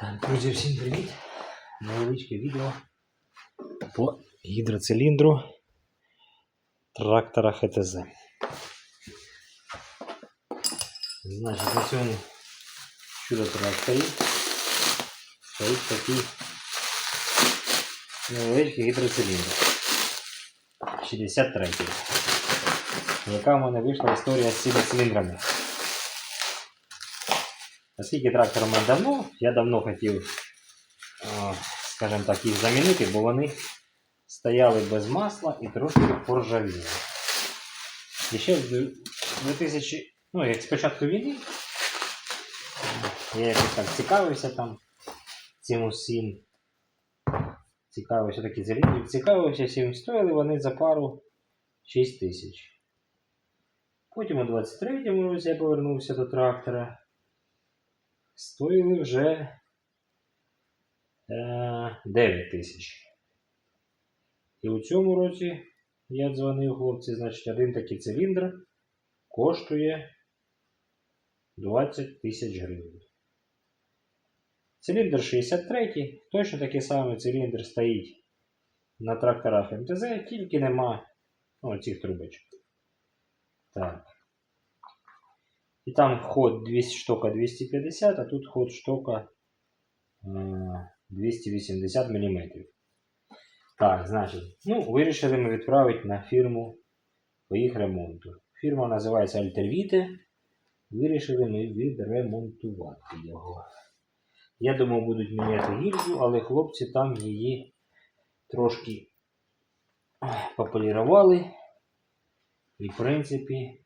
Так, друзі, всім привіт! Невеличке відео по гідроциліндру трактора ХТЗ. Значить, на цьому чудо тракторі стоїть такий невеличкий гідроциліндр. 63 Яка в мене вийшла історія з цими циліндрами. Оскільки трактор у мене давно, я давно хотів, скажімо так, їх замінити, бо вони стояли без масла і трошки поржавіли. І ще в 2000, ну, як спочатку війни, я якось так цікавився там цим усім. Цікавився такі циліндри, цікавився цим, стояли вони за пару 6 тисяч. Потім у 23-му році я повернувся до трактора стоїли вже е, 9 тисяч. І у цьому році я дзвонив хлопці, значить, один такий циліндр коштує 20 тисяч гривень. Циліндр 63, точно такий самий циліндр стоїть на тракторах МТЗ, тільки нема ну, цих трубочок. Так. І там ход 200 штука 250, а тут ход штука е, 280 мм. Так, значить, ну, вирішили ми відправити на фірму по їх ремонту. Фірма називається Альтервіте. Вирішили ми відремонтувати його. Я думав, будуть міняти гільзу, але хлопці там її трошки пополірували. І, в принципі,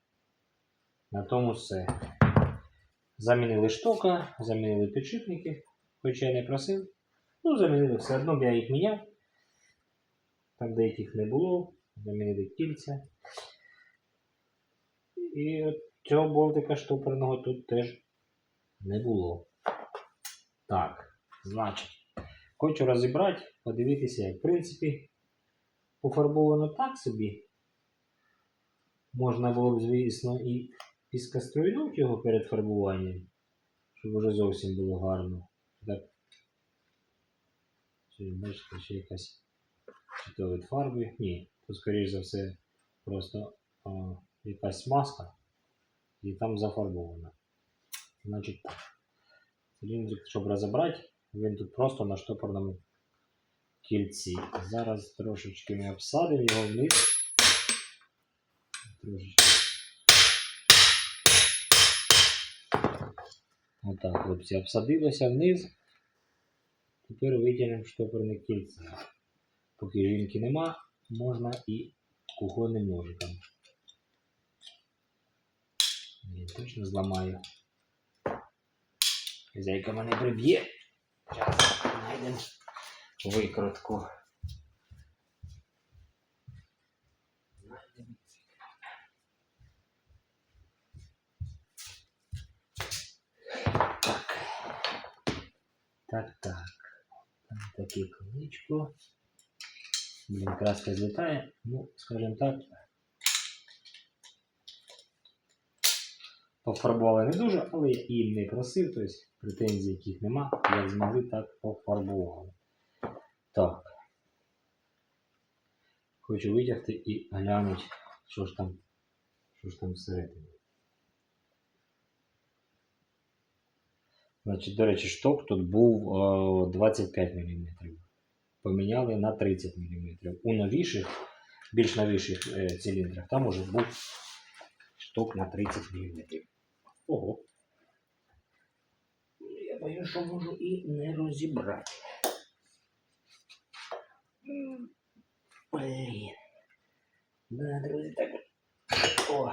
на тому все. Замінили штока, замінили підшипники, хоча я не просив. Ну, замінили все одно, я їх міняв. Там деяких не було, замінили кільця. І цього болтика штопорного тут теж не було. Так, значить, хочу розібрати, подивитися, як в принципі, пофарбовано так собі. Можна було б, звісно, і піскоструйнути його перед фарбуванням, щоб вже зовсім було гарно. Так. Чи, бачите, ще якась чи то від фарби? Ні, то скоріш за все просто а, якась маска і там зафарбована. Значить так. Циліндрик, щоб розібрати, він тут просто на штопорному кільці. Зараз трошечки ми обсадимо його вниз. Трошечки. Отак, хлопці, обсадилося вниз. Тепер витягнемо штопорне кільце. Поки жінки нема, можна і кухонним ножиком. Я точно зламаю. Хазяйка мене приб'є. Зараз знайдемо викрутку. Так, так. Там таке колечко. Блін, краска злітає. Ну, скажімо так. Пофарбували не дуже, але я і не просив, тобто претензій яких нема. Як змогли, так пофарбували. Так. Хочу витягти і глянути, що ж там, що ж там всередині. Значить, до речі, шток тут був е, 25 мм. Поміняли на 30 мм. У новіших, більш новіших е, циліндрах там уже був шток на 30 мм. Ого. Я боюсь, що можу і не розібрати. Блін. Да, друзі, так. О.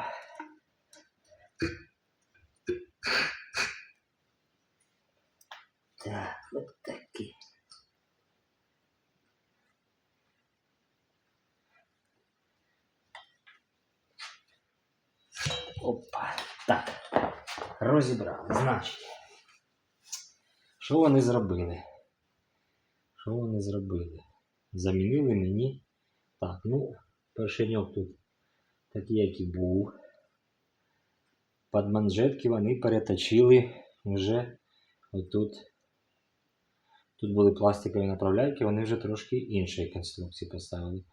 Так, от такі. Опа. Так. Розібрали. Значить. Що вони зробили? Що вони зробили? Замінили мені. Так, ну, першеньок тут такий, як і був. Під манжетки вони переточили вже отут Тут були пластикові направляйки, вони вже трошки іншої конструкції поставили.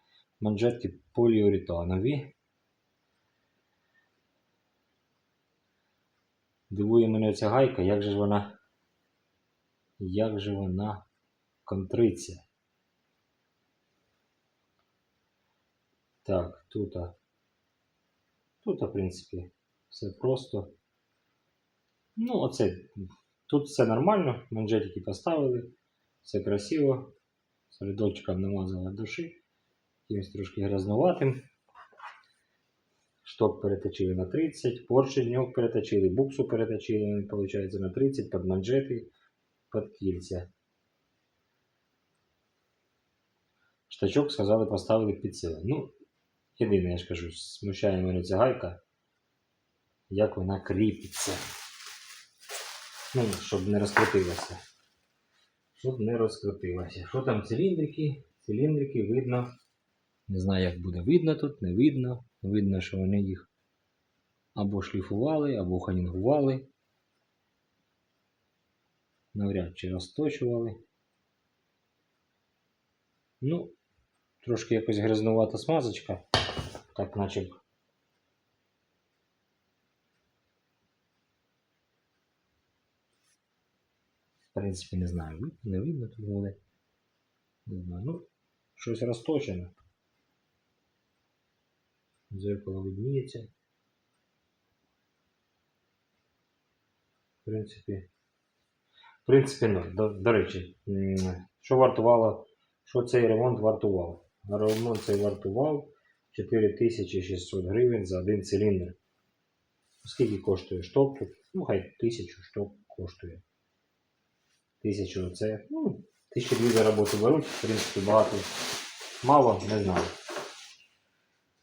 Манжетки поліуретанові. Дивує мене ця гайка, як же ж вона. Як же вона контриться. Так, тут. Тут, в принципі, все просто. Ну, оце. Тут все нормально, манжетики поставили, все красиво. Солідочком намазала душі. Якимось трошки грязнуватим. Шток переточили на 30, поршеньок переточили, буксу переточили, виходить, на 30, під манжети, під кільця. Штачок сказали, поставили під силу. Ну, єдине, я ж кажу, смущає мене ця гайка, як вона кріпиться. Ну, щоб не розкрутилося. Щоб не розкрутилося. Що там циліндрики? Циліндрики видно. Не знаю, як буде видно тут, не видно. Видно, що вони їх або шліфували, або ханінгували. Навряд чи розточували. Ну, трошки якось грязнувата смазочка. Так наче. В принципі, не знаю, не видно тут буде. Не знаю. Ну, щось розточено. Дзеркало видніється. В принципі. В принципі, ну, до, до речі, що вартувало, що цей ремонт вартував? Ремонт цей вартував 4600 гривень за один циліндр. Скільки коштує шток? Ну, хай тисячу шток коштує. Тисячу це, ну, тисячі дві за роботу беруть, в принципі, багато. Мало, не знаю.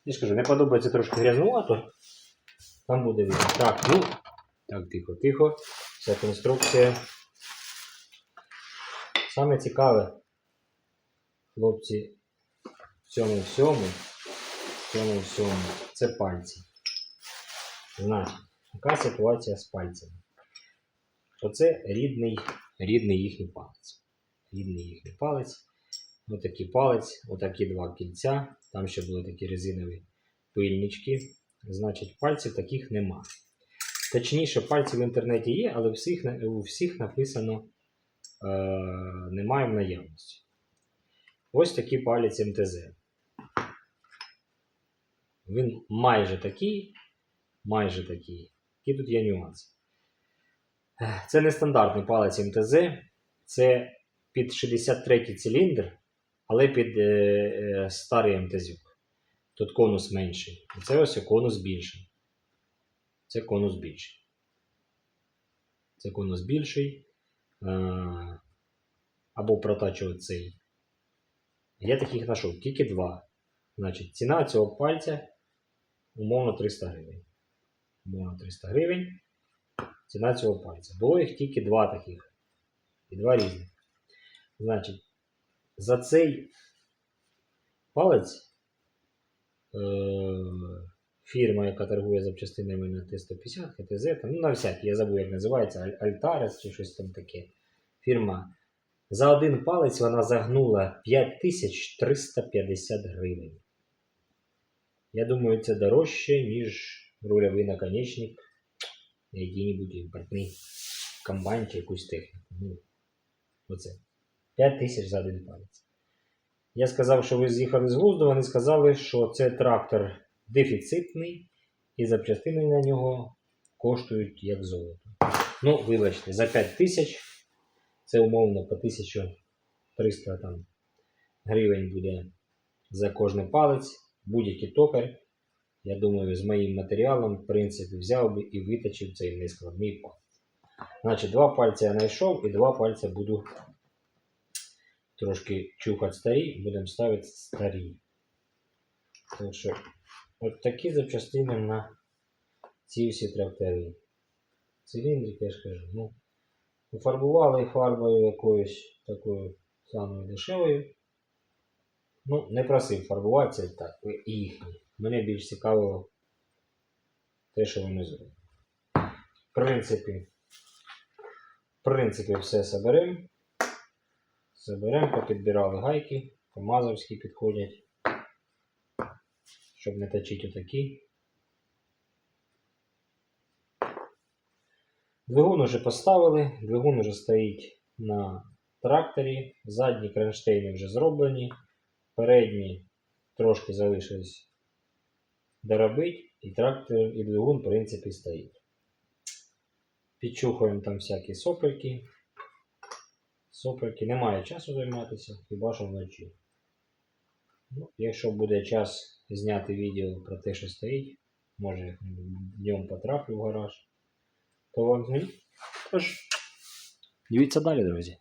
Я ж кажу, не подобається трошки грязнувато. Там буде видно. Так, ну, так, тихо, тихо. Вся конструкція. Саме цікаве, хлопці, в цьому всьому, в цьому всьому, це пальці. Значить, яка ситуація з пальцями? Оце рідний, рідний їхній палець. Рідний їхній палець. Отакий палець, отакі два кільця. Там ще були такі резинові пильнички. Значить, пальців таких нема. Точніше, пальці в інтернеті є, але всіх, у всіх написано е, немає в наявності. Ось такий палець МТЗ. Він майже такий, майже такий. Які тут є нюанси. Це не стандартний палець МТЗ, це під 63 циліндр, але під е, е, старий МТЗюк. Тут конус менший. Це ось конус більший. Це конус більший. Це конус більший. Е, або протачувати цей. Я таких знайшов тільки два. Значить, ціна цього пальця умовно 300 гривень. Умовно 300 гривень. Ціна цього пальця. Було їх тільки два таких. І два різних. Значить, за цей палець е- фірма, яка торгує запчастинами на Т-150, ХТЗ, ну на всякі, я забув, як називається, Аль- Альтарес чи щось там таке. Фірма. За один палець вона загнула 5350 гривень. Я думаю, це дорожче, ніж рульовий наконечник на який-небудь імпортний комбайн чи якусь техніку. Ну, оце. 5 тисяч за один палець. Я сказав, що ви з'їхали з глузду, вони сказали, що це трактор дефіцитний і запчастини на нього коштують як золото. Ну, вибачте, за 5 тисяч це умовно по 1300 там, гривень буде за кожний палець. Будь-який токар, я думаю, з моїм матеріалом, в принципі, взяв би і виточив цей нескладний палець. Значить, два пальці я знайшов і два пальця буду трошки чухати старі, будемо ставити старі. Так що, от такі запчастини на ці всі трактори. Циліндрики, я ж кажу, ну, пофарбували фарбою якоюсь такою самою дешевою. Ну, не просив фарбуватися так, їхні. Мене більш цікавило те, що вони зроблять. В принципі, в принципі, все соберемо. Заберемо, попідбирали гайки, помазовські підходять, щоб не точити отакі. Двигун уже поставили, двигун уже стоїть на тракторі, задні кронштейни вже зроблені, передні трошки залишилось доробити, і трактор, і двигун, в принципі, стоїть. Підчухуємо там всякі сопельки. Сопельки немає часу займатися, хіба що вночі. Ну, якщо буде час зняти відео про те, що стоїть, може днем потраплю в гараж, то вам. Тож, дивіться далі, друзі.